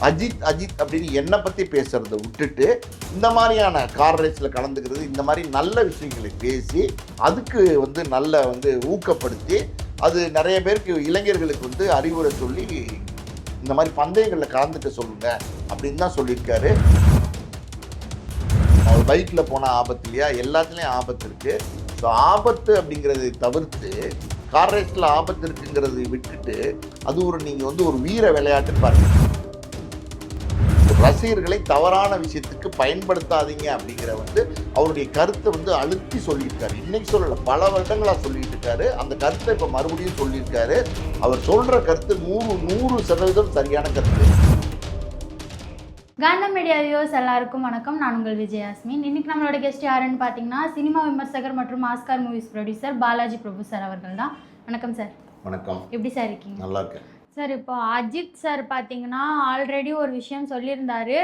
அஜித் அஜித் அப்படின்னு என்னை பற்றி பேசுகிறத விட்டுட்டு இந்த மாதிரியான கார் ரேஸில் கலந்துக்கிறது இந்த மாதிரி நல்ல விஷயங்களை பேசி அதுக்கு வந்து நல்ல வந்து ஊக்கப்படுத்தி அது நிறைய பேருக்கு இளைஞர்களுக்கு வந்து அறிவுரை சொல்லி இந்த மாதிரி பந்தயங்களில் கலந்துக்க சொல்லுங்க அப்படின்னு தான் சொல்லியிருக்காரு. அவர் பைக்கில் போன ஆபத்து இல்லையா? எல்லாத்துலேயும் ஆபத்து இருக்குது ஸோ ஆபத்து அப்படிங்கிறதை தவிர்த்து கார் ரேஸில் ஆபத்து இருக்குங்கிறதை விட்டுட்டு அது ஒரு நீங்கள் வந்து ஒரு வீர விளையாட்டுன்னு பாருங்கள் ரசிகர்களை தவறான விஷயத்துக்கு பயன்படுத்தாதீங்க அப்படிங்கிற வந்து அவருடைய கருத்தை வந்து அழுத்தி சொல்லியிருக்காரு. இன்னைக்கு சொல்லல பல வருடங்களா சொல்லிட்டு இருக்காரு. அந்த கருத்தை இப்போ மறுபடியும் சொல்லியிருக்காரு. அவர் சொல்ற கருத்து நூறு நூறு சதவீதம் சரியான கருத்து. காந்தம் மீடியா வியூவர்ஸ் எல்லாருக்கும் வணக்கம். நான் உங்கள் விஜயாஸ்மின் இன்னைக்கு நம்மளோட கெஸ்ட் யாருன்னு பார்த்தீங்கன்னா சினிமா விமர்சகர் மற்றும் Oscar movies producer Balaji Prabhu sir அவர்கள் தான். வணக்கம் சார் வணக்கம். எப்படி சார் இருக்கீங்க? நல்லா இருக்கேன். சார் இப்போ அஜித் சார் பார்த்தீங்கன்னா ஆல்ரெடி ஒரு விஷயம் சொல்லியிருந்தாரு.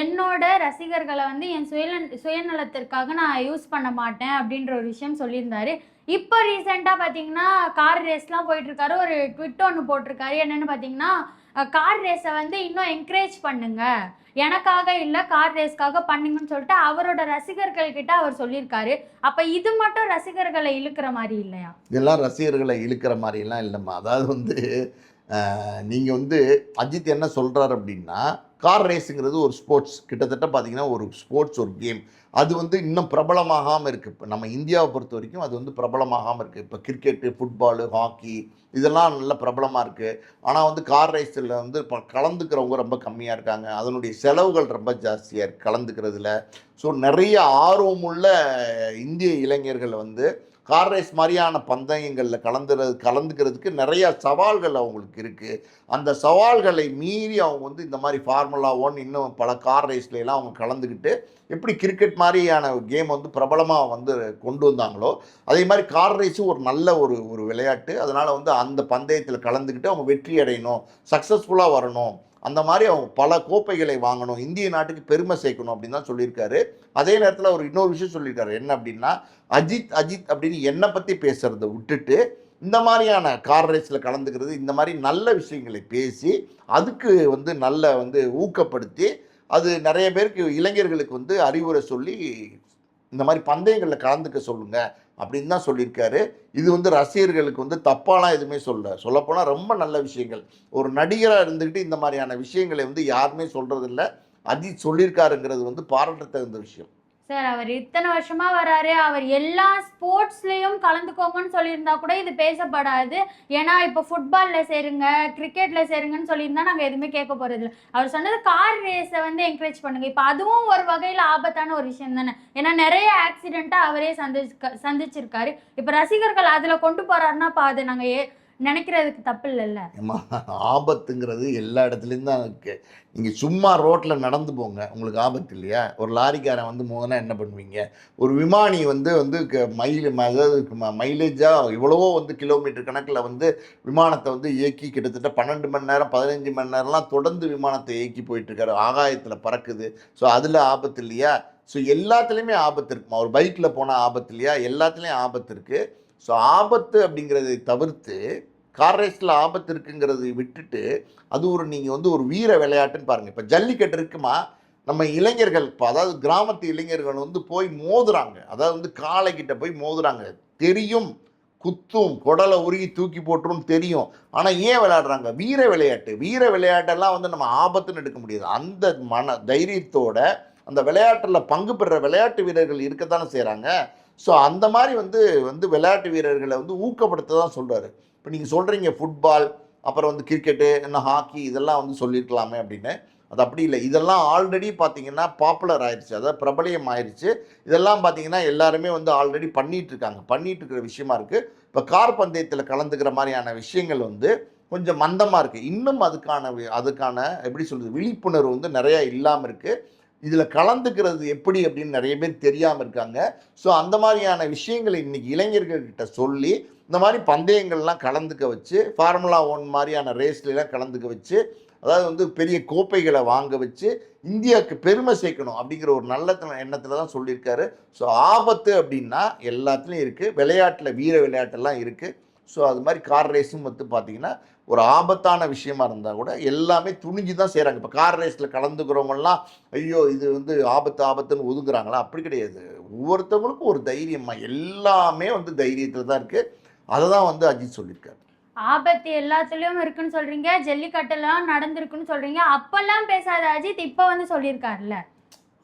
என்னோட ரசிகர்களை வந்து என் சுயநல சுயநலத்திற்காக நான் யூஸ் பண்ண மாட்டேன் அப்படின்ற ஒரு விஷயம் சொல்லியிருந்தாரு. இப்போ ரீசெண்டாக பார்த்தீங்கன்னா கார் ரேஸ்லாம் போயிட்டுருக்காரு. ஒரு ட்விட் ஒன்று போட்டிருக்காரு. என்னென்னு பார்த்தீங்கன்னா கார் ரேஸை வந்து இன்னும் என்கரேஜ் பண்ணுங்க. எனக்காக இல்லை கார் ரேஸ்க்காக பண்ணுங்கன்னு சொல்லிட்டு அவரோட ரசிகர்கள் கிட்ட அவர் சொல்லியிருக்காரு. அப்போ இது மட்டும் ரசிகர்களை இழுக்கிற மாதிரி இல்லையா? இதெல்லாம் ரசிகர்களை இழுக்கிற மாதிரிலாம் இல்லைம்மா. அதாவது வந்து நீங்கள் வந்து அஜித் என்ன சொல்கிறார் அப்படின்னா கார் ரேஸுங்கிறது ஒரு ஸ்போர்ட்ஸ் கிட்டத்தட்ட பார்த்தீங்கன்னா ஒரு ஸ்போர்ட்ஸ் ஒரு கேம் அது வந்து இன்னும் பிரபலமாகாமல் இருக்குது இப்போ நம்ம இந்தியாவை பொறுத்த வரைக்கும் அது வந்து பிரபலமாகாமல் இருக்குது இப்போ கிரிக்கெட்டு ஃபுட்பாலு ஹாக்கி இதெல்லாம் நல்ல பிரபலமாக இருக்குது ஆனால் வந்து கார் ரேஸில் வந்து இப்போ கலந்துக்கிறவங்க ரொம்ப கம்மியாக இருக்காங்க. அதனுடைய செலவுகள் ரொம்ப ஜாஸ்தியாக இருக்குது கலந்துக்கிறதுல. ஸோ நிறைய ஆர்வமுள்ள இந்திய இளைஞர்கள் வந்து கார் ரேஸ் மாதிரியான பந்தயங்களில் கலந்துறது கலந்துக்கிறதுக்கு நிறையா சவால்கள் அவங்களுக்கு இருக்குது அந்த சவால்களை மீறி அவங்க வந்து இந்த மாதிரி ஃபார்முலா ஒன் இன்னும் பல கார் ரேஸ்லாம் அவங்க கலந்துக்கிட்டு எப்படி கிரிக்கெட் மாதிரியான கேம் வந்து பிரபலமாக வந்து கொண்டு வந்தாங்களோ அதே மாதிரி கார் ரேஸும் ஒரு நல்ல ஒரு ஒரு விளையாட்டு. அதனால் வந்து அந்த பந்தயத்தில் கலந்துக்கிட்டு அவங்க வெற்றி அடையணும் சக்ஸஸ்ஃபுல்லாக வரணும். அந்த மாதிரி அவங்க பல கோப்பைகளை வாங்கணும் இந்திய நாட்டுக்கு பெருமை சேர்க்கணும் அப்படின்னு தான் சொல்லியிருக்காரு. அதே நேரத்தில் அவர் இன்னொரு விஷயம் சொல்லியிருக்காரு. என்ன அப்படின்னா அஜித் அஜித் அப்படின்னு என்னை பற்றி பேசுகிறத விட்டுட்டு இந்த மாதிரியான கார் ரேஸில் கலந்துக்கிறது இந்த மாதிரி நல்ல விஷயங்களை பேசி அதுக்கு வந்து நல்ல வந்து ஊக்கப்படுத்தி அது நிறைய பேருக்கு இளைஞர்களுக்கு வந்து அறிவுரை சொல்லி இந்த மாதிரி பந்தயங்களில் கலந்துக்க சொல்லுங்கள் அப்படின்னு தான் சொல்லியிருக்காரு. இது வந்து ரசிகர்களுக்கு வந்து தப்பாலாம் எதுவுமே சொல்ல சொல்லப்போனால் ரொம்ப நல்ல விஷயங்கள். ஒரு நடிகராக இருந்துக்கிட்டு இந்த மாதிரியான விஷயங்களை வந்து யாருமே சொல்கிறதில்ல அஜித் சொல்லியிருக்காருங்கிறது வந்து பாராட்ட தகுந்த விஷயம். சார் அவர் இத்தனை வருஷமா வராரு. அவர் எல்லா ஸ்போர்ட்ஸ்லயும் கலந்துக்கோங்கன்னு சொல்லியிருந்தா கூட இது பேசப்படாது. ஏன்னா இப்போ ஃபுட்பால்ல சேருங்க கிரிக்கெட்ல சேருங்கன்னு சொல்லியிருந்தா நாங்க எதுவுமே கேட்க போறது இல்லை அவர் சொன்னது கார் ரேஸை வந்து என்கரேஜ் பண்ணுங்க. இப்போ அதுவும் ஒரு வகையில ஆபத்தான ஒரு விஷயம் தானே. ஏன்னா நிறைய ஆக்சிடென்ட்டை அவரே சந்திச்சு சந்திச்சிருக்காரு. இப்போ ரசிகர்கள் அதுல கொண்டு போறாருன்னா பாது நாங்கள் நாங்க ஏ நினைக்கிறதுக்கு தப்பு இல்லைல்ல ஆபத்துங்கிறது எல்லா இடத்துலையும் தான் இருக்குது நீங்கள் சும்மா ரோட்டில் நடந்து போங்க. உங்களுக்கு ஆபத்து இல்லையா? ஒரு லாரிக்காரன் வந்து மோதினா என்ன பண்ணுவீங்க? ஒரு விமானி வந்து வந்து க- மைல் அதாவது மைலேஜாக இவ்வளவோ வந்து கிலோமீட்டர் கணக்கில் வந்து விமானத்தை வந்து இயக்கி கிட்டத்தட்ட பன்னெண்டு மணி நேரம் பதினஞ்சு மணி நேரம்லாம் தொடர்ந்து விமானத்தை இயக்கி போயிட்டுருக்காரு. ஆகாயத்தில் பறக்குது. ஸோ அதில் ஆபத்து இல்லையா? ஸோ எல்லாத்துலேயுமே ஆபத்து இருக்குமா? ஒரு பைக்கில் போனால் ஆபத்து இல்லையா? எல்லாத்துலேயும் ஆபத்து இருக்குது ஸோ ஆபத்து அப்படிங்கிறதை தவிர்த்து கார் ரேஸில் ஆபத்து இருக்குங்கிறது விட்டுட்டு அது ஒரு நீங்கள் வந்து ஒரு வீர விளையாட்டுன்னு பாருங்கள் இப்போ ஜல்லிக்கட்டு இருக்குமா? நம்ம இளைஞர்கள் இப்போ அதாவது கிராமத்து இளைஞர்கள் வந்து போய் மோதுறாங்க. அதாவது வந்து காளைக்கிட்ட போய் மோதுறாங்க. தெரியும் குத்தும் குடலை உருகி தூக்கி போட்டுரும் தெரியும். ஆனால் ஏன் விளையாடுறாங்க? வீர விளையாட்டு. வீர விளையாட்டெல்லாம் வந்து நம்ம ஆபத்துன்னு எடுக்க முடியாது. அந்த மன தைரியத்தோட அந்த விளையாட்டில் பங்கு பெற விளையாட்டு வீரர்கள் இருக்கத்தானே செய்கிறாங்க ஸோ அந்த மாதிரி வந்து வந்து விளையாட்டு வீரர்களை வந்து ஊக்கப்படுத்த தான் சொல்கிறாரு இப்போ நீங்கள் சொல்கிறீங்க ஃபுட்பால் அப்புறம் வந்து கிரிக்கெட்டு என்ன ஹாக்கி இதெல்லாம் வந்து சொல்லியிருக்கலாமே அப்படின்னு. அது அப்படி இல்லை. இதெல்லாம் ஆல்ரெடி பார்த்தீங்கன்னா பாப்புலர் ஆயிடுச்சு அதாவது பிரபலியம் ஆயிடுச்சு இதெல்லாம் பார்த்தீங்கன்னா எல்லாருமே வந்து ஆல்ரெடி பண்ணிகிட்டு இருக்காங்க பண்ணிகிட்டு இருக்கிற விஷயமா இருக்குது இப்போ கார் பந்தயத்தில் கலந்துக்கிற மாதிரியான விஷயங்கள் வந்து கொஞ்சம் மந்தமாக இருக்குது இன்னும் அதுக்கான அதுக்கான எப்படி சொல்கிறது விழிப்புணர்வு வந்து நிறையா இல்லாமல் இருக்குது இதில் கலந்துக்கிறது எப்படி அப்படின்னு நிறைய பேர் தெரியாமல் இருக்காங்க. ஸோ அந்த மாதிரியான விஷயங்களை இன்னைக்கு இளைஞர்கள்கிட்ட சொல்லி இந்த மாதிரி பந்தயங்கள்லாம் கலந்துக்க வச்சு ஃபார்முலா ஒன் மாதிரியான ரேஸ்லாம் கலந்துக்க வச்சு அதாவது வந்து பெரிய கோப்பைகளை வாங்க வச்சு இந்தியாவுக்கு பெருமை சேர்க்கணும் அப்படிங்கிற ஒரு நல்ல எண்ணத்தில் தான் சொல்லியிருக்காரு. ஸோ ஆபத்து அப்படின்னா எல்லாத்துலேயும் இருக்குது விளையாட்டில் வீர விளையாட்டெல்லாம் இருக்குது ஸோ அது மாதிரி கார் ரேஸும் வந்து பார்த்தீங்கன்னா ஒரு ஆபத்தான விஷயமா இருந்தால் கூட எல்லாமே துணிஞ்சு தான் செய்கிறாங்க இப்போ கார் ரேஸில் கலந்துக்கிறவங்கலாம் ஐயோ இது வந்து ஆபத்து ஆபத்துன்னு ஒதுங்குறாங்களா? அப்படி கிடையாது. ஒவ்வொருத்தவங்களுக்கும் ஒரு தைரியமாக எல்லாமே வந்து தைரியத்தில் தான் இருக்குது அதை தான் வந்து அஜித் சொல்லியிருக்காரு. ஆபத்து எல்லாத்துலயும் இருக்குன்னு சொல்றீங்க. ஜல்லிக்கட்டுலாம் நடந்திருக்குன்னு சொல்றீங்க. அப்பெல்லாம் பேசாத அஜித் இப்ப வந்து சொல்லியிருக்காருல்ல.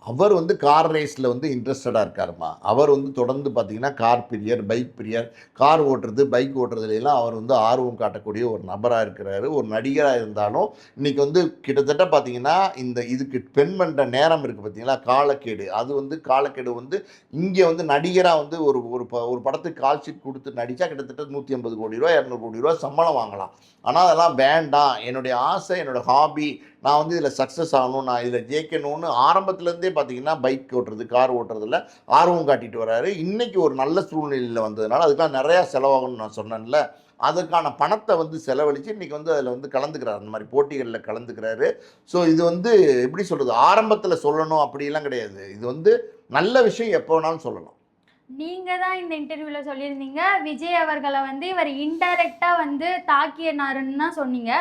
அவர் வந்து கார் ரேஸில் வந்து இன்ட்ரெஸ்டடாக இருக்காருமா? அவர் வந்து தொடர்ந்து பார்த்தீங்கன்னா கார் பிரியர் பைக் பிரியர் கார் ஓட்டுறது பைக் ஓட்டுறதுலாம் அவர் வந்து ஆர்வம் காட்டக்கூடிய ஒரு நபராக இருக்கிறாரு. ஒரு நடிகராக இருந்தாலும் இன்றைக்கி வந்து கிட்டத்தட்ட பார்த்தீங்கன்னா இந்த இதுக்கு பெண் பண்ணுற நேரம் இருக்குது பார்த்தீங்களா? காலக்கேடு. அது வந்து காலக்கேடு வந்து இங்கே வந்து நடிகராக வந்து ஒரு ஒரு ப- ஒரு படத்துக்கு கால்ஷீட் கொடுத்து நடித்தா கிட்டத்தட்ட நூற்றி ஐம்பது கோடி ரூபா இரநூறு கோடி ரூபா சம்பளம் வாங்கலாம். ஆனால் அதெல்லாம் வேண்டாம். என்னுடைய ஆசை என்னோட ஹாபி நான் வந்து இதில் சக்ஸஸ் ஆகணும் நான் இதில் ஜெயிக்கணும்னு ஆரம்பத்துலேருந்தே பார்த்தீங்கன்னா பைக் ஓட்டுறது கார் ஓட்டுறதுல ஆர்வம் காட்டிட்டு வராரு. இன்றைக்கி ஒரு நல்ல சூழ்நிலையில் வந்ததுனால அதுக்கெலாம் நிறையா செலவாகும்னு நான் சொன்னேன்ல. அதுக்கான பணத்தை வந்து செலவழித்து இன்றைக்கி வந்து அதில் வந்து கலந்துக்கிறார். அந்த மாதிரி போட்டிகளில் கலந்துக்கிறாரு. ஸோ இது வந்து எப்படி சொல்கிறது ஆரம்பத்தில் சொல்லணும் அப்படிலாம் கிடையாது. இது வந்து நல்ல விஷயம் எப்போ வேணாலும் சொல்லலாம். நீங்க தான் இந்த இன்டர்வியூல சொல்லியிருந்தீங்க. விஜய் அவர்களை வந்து இவர் இன்டைரக்டா வந்து தாக்கியனாருன்னு தான் சொன்னீங்க.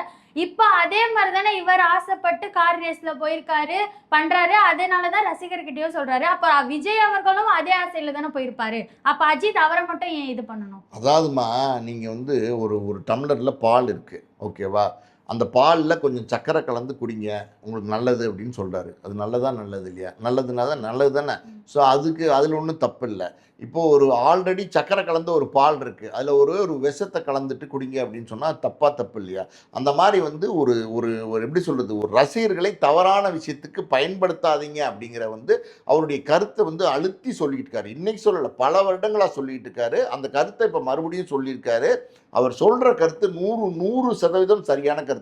இப்போ அதே மாதிரி தானே இவர் ஆசைப்பட்டு கார் ரேஸ்ல போயிருக்காரு பண்றாரு. அதனால தான் ரசிகர்கிட்டயும் சொல்றாரு. அப்ப விஜய் அவர்களும் அதே ஆசையில தானே போயிருப்பாரு. அப்ப அஜித் அவரை மட்டும் ஏன் இது பண்ணணும்? அதாவதுமா நீங்கள் வந்து ஒரு ஒரு டம்ளரில் பால் இருக்குது ஓகேவா? அந்த பாலில் கொஞ்சம் சக்கரை கலந்து குடிங்க உங்களுக்கு நல்லது அப்படின்னு சொல்கிறாரு அது நல்லதா நல்லது இல்லையா? நல்லதுனா தான் நல்லது தானே? ஸோ அதுக்கு அதில் ஒன்றும் தப்பு இல்லை. இப்போது ஒரு ஆல்ரெடி சக்கரை கலந்த ஒரு பால் இருக்குது அதில் ஒரு ஒரு விஷத்தை கலந்துட்டு குடிங்க அப்படின்னு சொன்னால் தப்பாக தப்பு இல்லையா? அந்த மாதிரி வந்து ஒரு ஒரு ஒரு எப்படி சொல்கிறது ஒரு ரசிகர்களை தவறான விஷயத்துக்கு பயன்படுத்தாதீங்க அப்படிங்கிற வந்து அவருடைய கருத்தை வந்து அழுத்தி சொல்லிட்டு இருக்காரு இன்றைக்கி சொல்லலை பல வருடங்களாக சொல்லிட்டு இருக்காரு. அந்த கருத்தை இப்போ மறுபடியும் சொல்லியிருக்காரு. அவர் சொல்கிற கருத்து நூறு நூறு சதவீதம் சரியான கருத்து.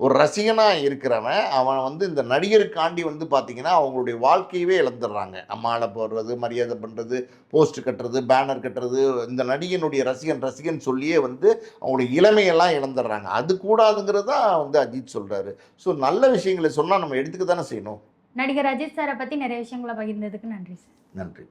ஒரு ரசிகனாக இருக்கிறவன் அவன் வந்து இந்த நடிகருக்காண்டி வந்து பார்த்தீங்கன்னா அவங்களுடைய வாழ்க்கையவே இழந்துடுறாங்க. மாலை போடுறது மரியாதை பண்ணுறது போஸ்ட் கட்டுறது பேனர் கட்டுறது இந்த நடிகனுடைய ரசிகன் ரசிகன் சொல்லியே வந்து அவங்களுடைய இளமையெல்லாம் இழந்துடுறாங்க. அது கூடாதுங்கிறது தான் வந்து அஜித் சொல்கிறாரு ஸோ நல்ல விஷயங்களை சொன்னால் நம்ம எடுத்துக்க தானே செய்யணும். நடிகர் அஜித் சாரை பத்தி நிறைய விஷயங்களை பகிர்ந்ததுக்கு நன்றி சார். நன்றி.